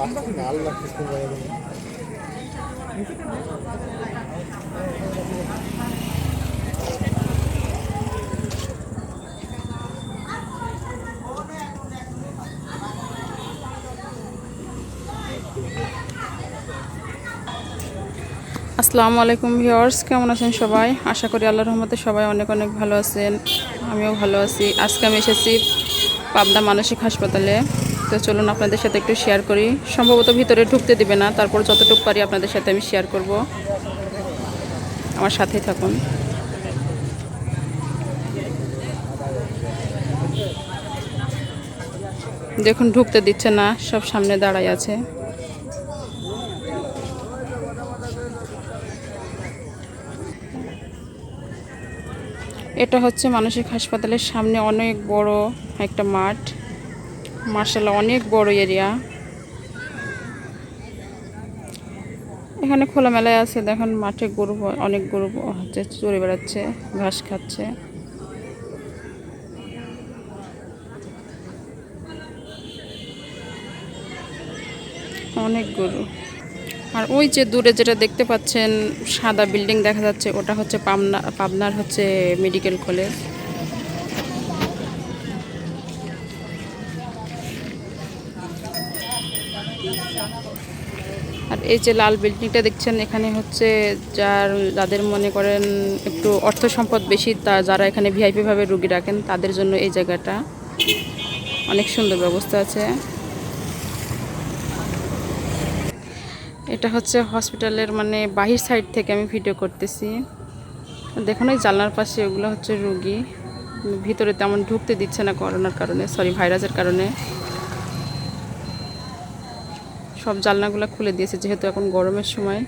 আসসালামু আলাইকুম ভিউয়ার্স, কেমন আছেন সবাই? আশা করি আল্লাহর রহমতে সবাই অনেক অনেক ভালো আছেন। আমিও ভালো আছি। আজকে আমি এসেছি পাবনা মানসিক হাসপাতালে। তো চলুন আপনাদের সাথে একটু শেয়ার করি। সম্ভবত ভিতরে ঢুকতে দিবে না, তারপর যতটুকু পারি আপনাদের সাথে আমি শেয়ার করব। আমার সাথেই থাকুন। দেখুন, ঢুকতে দিচ্ছে না, সব সামনে দাঁড়াই আছে। এটা হচ্ছে মানসিক হাসপাতালের সামনে অনেক বড় একটা মাঠ। মার্শাল্লাহ অনেক বড় এরিয়া এখানে খোলামেলায় আছে, দেখেন মাঠে গরু অনেক গরু হচ্ছে চড়ে বেড়াচ্ছে, ঘাস খাচ্ছে। অনেক গরু। আর ওই যে দূরে যেটা দেখতে পাচ্ছেন, সাদা বিল্ডিং দেখা যাচ্ছে, ওটা হচ্ছে পাবনা পাবনার হচ্ছে মেডিকেল কলেজ এই যে লাল বিল্ডিংটা দেখছেন, এখানে হচ্ছে যার, যাদের মনে করেন একটু অর্থ সম্পদ বেশি, তা যারা এখানে ভিআইপি ভাবে রুগী রাখেন, তাদের জন্য এই জায়গাটা অনেক সুন্দর ব্যবস্থা আছে। এটা হচ্ছে হসপিটালের মানে বাহির সাইড থেকে আমি ভিডিও করতেছি। দেখুন ওই জানলার পাশে ওগুলো হচ্ছে রুগী। ভিতরে তেমন ঢুকতে দিচ্ছে না করোনার কারণে সরি ভাইরাসের কারণে। সব জানলাগুলো খুলে দিয়েছে যেহেতু এখন গরমের সময়।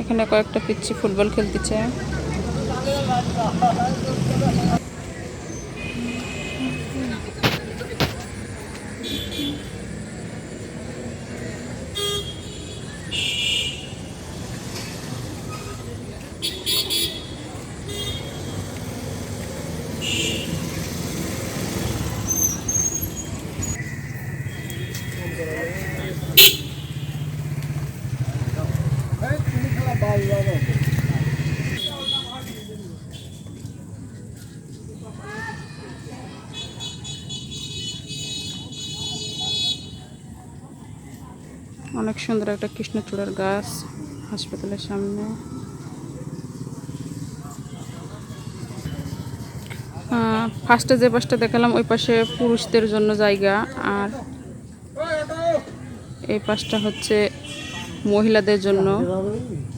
এখানে কয়েকটা পিচ্ছি ফুটবল খেলতেছে। অনেক সুন্দর একটা কৃষ্ণচূড়ার গাছ হাসপাতালের সামনে। ফার্স্টে যে পাশটা দেখালাম, ওই পাশে পুরুষদের জন্য জায়গা। আর এই পাশটা হচ্ছে মহিলাদের জন্য।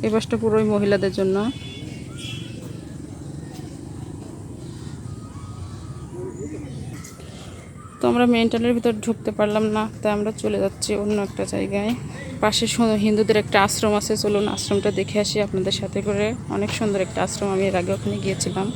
এই পাশটা পুরোই মহিলাদের জন্য। তো আমরা মেন্টালের ভিতর ঢুকতে পারলাম না, তাই আমরা চলে যাচ্ছি অন্য একটা জায়গায়। পাশে হিন্দুদের একটা আশ্রম আছে, চলুন আশ্রমটা দেখে আসি আপনাদের সাথে করে। অনেক সুন্দর একটা আশ্রম, আমি এর আগে ওখানে গিয়েছিলাম।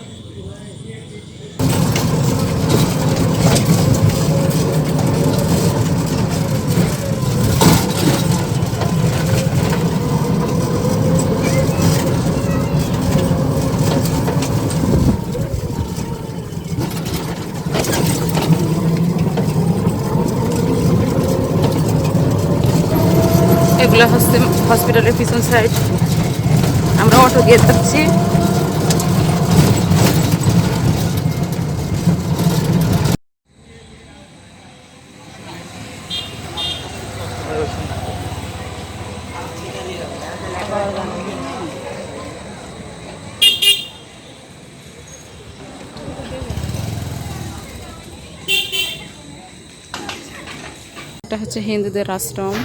হচ্ছে হসপিটালের পিছন সাইড আমরা অটো দিয়ে যাচ্ছি এটা হচ্ছে হিন্দুদের আশ্রম।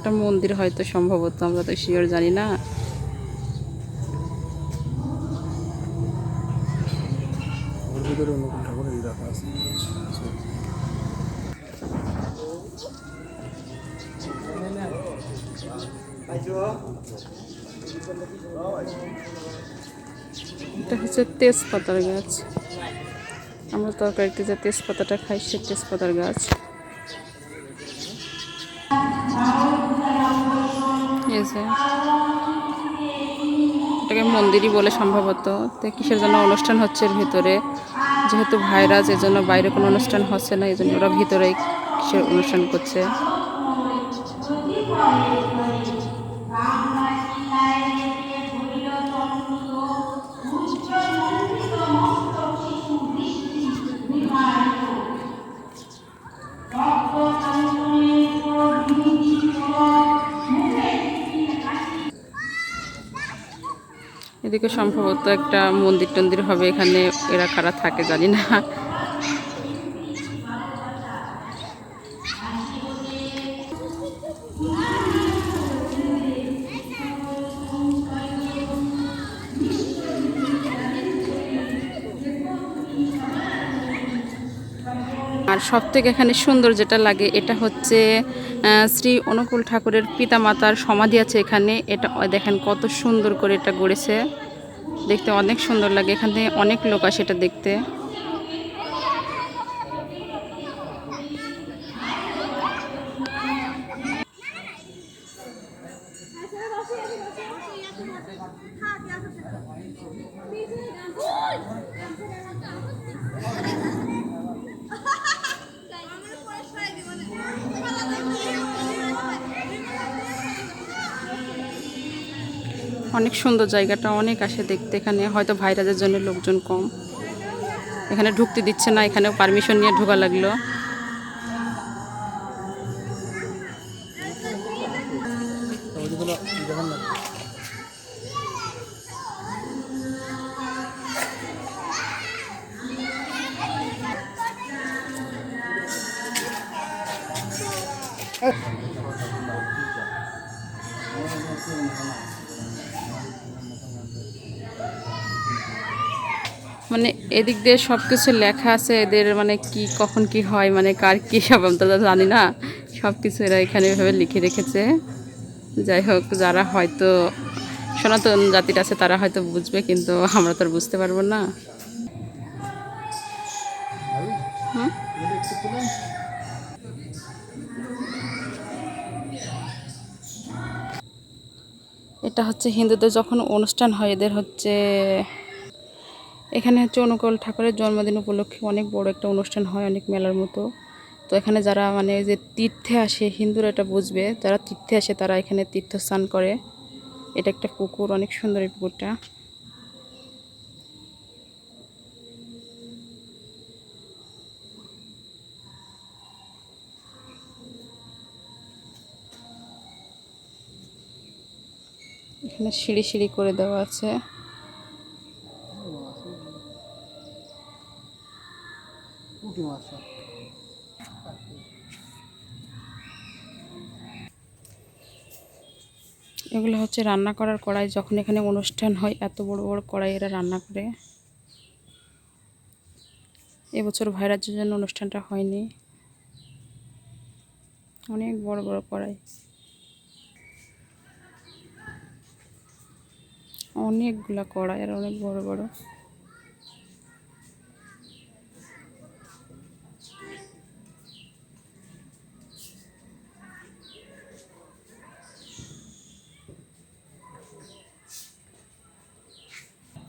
একটা মন্দির হয়তো সম্ভবত আমরা তো শিওর জানি না। এটা হচ্ছে তেজপাতার গাছ। আমরা তরকারিতে যে তেজপাতাটা খাই সে তেজপাতার গাছ। যে, এটাকে মন্দিরই বলে সম্ভবত। তো কিসের জন্য অনুষ্ঠান হচ্ছে এর ভিতরে? যেহেতু ভাইরাস এজন্য বাইরে কোনো অনুষ্ঠান হচ্ছে না এই জন্য ওরা ভিতরে কিসের অনুষ্ঠান করছে। এদিকে সম্ভবত একটা মন্দির টন্দির হবে এখানে এরা কারা থাকে জানি না। আর সব থেকে এখানে সুন্দর যেটা লাগে, এটা হচ্ছে শ্রী অনুকূল ঠাকুরের পিতামাতার সমাধি আছে এখানে। এটা দেখেন কত সুন্দর করে এটা গড়েছে। দেখতে অনেক সুন্দর লাগে। এখানে অনেক লোক আসে এটা দেখতে। অনেক সুন্দর জায়গাটা, অনেক আসে দেখতে। এখানে হয়তো ভাইরাসের জন্য লোকজন কম। এখানে ঢুকতে দিচ্ছে না, এখানেও পারমিশন নিয়ে ঢোকা লাগল। মানে এদিক দিয়ে সব কিছু লেখা আছে এদের মানে কি, কখন কি হয় মানে কার কি সব আমি তো জানি না। সব কিছু এরা এখানে এভাবে লিখে রেখেছে। যাই হোক, যারা হয়তো সনাতন জাতির আছে, তারা হয়তো বুঝবে, কিন্তু আমরা তো আর বুঝতে পারব না। এটা হচ্ছে হিন্দুদের যখন অনুষ্ঠান হয়, এদের হচ্ছে এখানে হচ্ছে অনুকূল ঠাকুরের জন্মদিন উপলক্ষে অনেক বড় একটা অনুষ্ঠান হয়, অনেক মেলার মতো। তো এখানে যারা মানে যে তীর্থে আসে, হিন্দুরা এটা বুঝবে। যারা তীর্থে আসে তারা এখানে তীর্থ স্নান করে। এটা একটা পুকুর, অনেক সুন্দর এই পুকুরটা। এখানে সিঁড়ি সিঁড়ি করে দেওয়া আছে। এগুলো হচ্ছে রান্না করার কড়াই, যখন এখানে অনুষ্ঠান হয়, এত বড় বড় কড়াই এরা রান্না করে। এবছর ভাইরাজের জন্য অনুষ্ঠানটা হয়নি। অনেক বড় বড় কড়াই। অনেকগুলা কড়াই আর অনেক বড় বড়।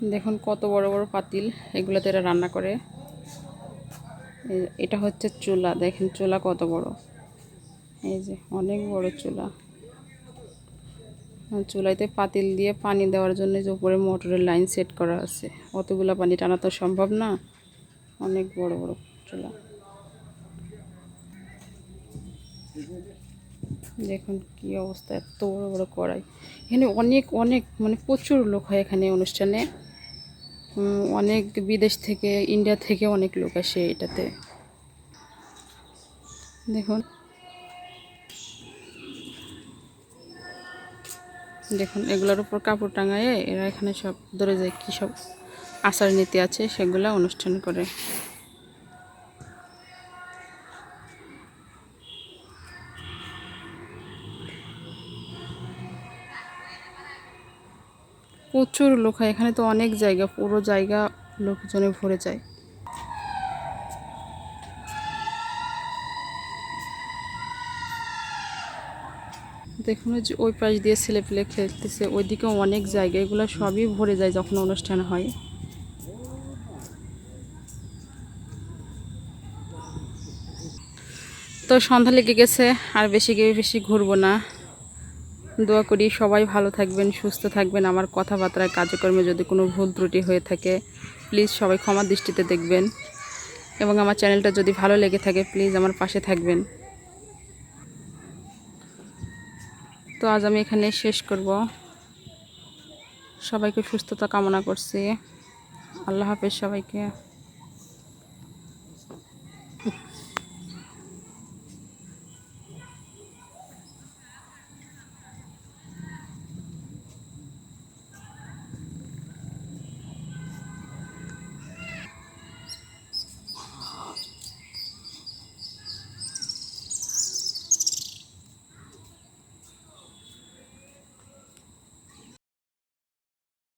দেখুন কত বড় বড় পাতিল এগুলোতে এরা রান্না করে। এটা হচ্ছে চুলা, দেখেন চুলা কত বড়। এই যে, অনেক বড় চুলা। চুলাইতে পাতিল দিয়ে পানি দেওয়ার জন্য যে উপরে মোটরের লাইন সেট করা আছে, অতগুলো পানি টানা তো সম্ভব না। অনেক বড় বড় চুলা। দেখুন কি অবস্থা, এত বড় বড় কড়াই। এখানে অনেক অনেক মানে প্রচুর লোক হয় এখানে অনুষ্ঠানে। অনেক বিদেশ থেকে, ইন্ডিয়া থেকে অনেক লোক আসে এটাতে। দেখুন। দেখুন, এগুলোর উপর কাপড় টাঙায় এরা এখানে সব ধরে যায় কী সব আচার নীতি আছে, সেগুলো অনুষ্ঠান করে। প্রচুর লোক হয়। এখানে তো অনেক জায়গা, পুরো জায়গা লোকজনে ভরে যায়। দেখুন যে ওই পাশ দিয়ে ছেলে পেলে খেলতেছে, ওইদিকেও অনেক জায়গা, এগুলো সবই ভরে যায় যখন অনুষ্ঠান হয়। তো সন্ধ্যা লেগে গেছে, আর বেশি বেশি ঘুরবো না। দোয়া করি, সবাই ভালো থাকবেন, সুস্থ থাকবেন, আমার কথাবার্তায়, কাজকর্মে যদি কোনো ভুল ত্রুটি হয়ে থাকে প্লিজ সবাই ক্ষমা দৃষ্টিতে দেখবেন। এবং আমার চ্যানেলটা যদি ভালো লেগে থাকে প্লিজ আমার পাশে থাকবেন। তো আজ আমি এখানে শেষ করব। সবাইকে সুস্থতা কামনা করছি। আল্লাহ হাফেজ সবাইকে।